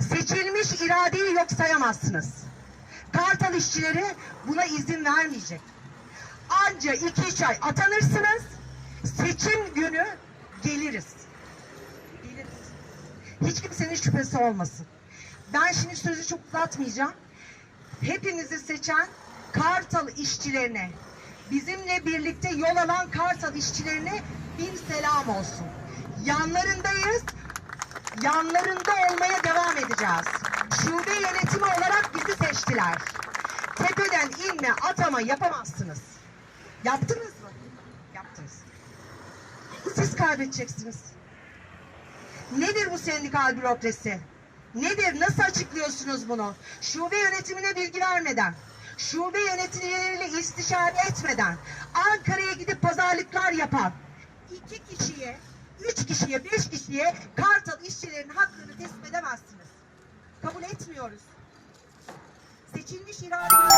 Seçilmiş iradeyi yok sayamazsınız. Kartal işçileri buna izin vermeyecek. Anca iki üç ay atanırsınız. Seçim günü geliriz. Geliriz. Hiç kimsenin şüphesi olmasın. Ben şimdi sözü çok uzatmayacağım. Hepimizi seçen Kartal işçilerine, bizimle birlikte yol alan Kartal işçilerine bin selam olsun. Yanlarındayız, yanlarında olmaya edeceğiz. Şube yönetimi olarak bizi seçtiler. Tepeden inme, atama yapamazsınız. Yaptınız mı? Yaptınız. Siz kaybedeceksiniz. Nedir bu sendikal bürokrasi? Nedir? Nasıl açıklıyorsunuz bunu? Şube yönetimine bilgi vermeden, şube yöneticileriyle istişare etmeden, Ankara'ya gidip pazarlıklar yapan, iki kişiye, üç kişiye, beş kişiye Kartal teslim edemezsiniz. Kabul etmiyoruz. Seçilmiş iradeyi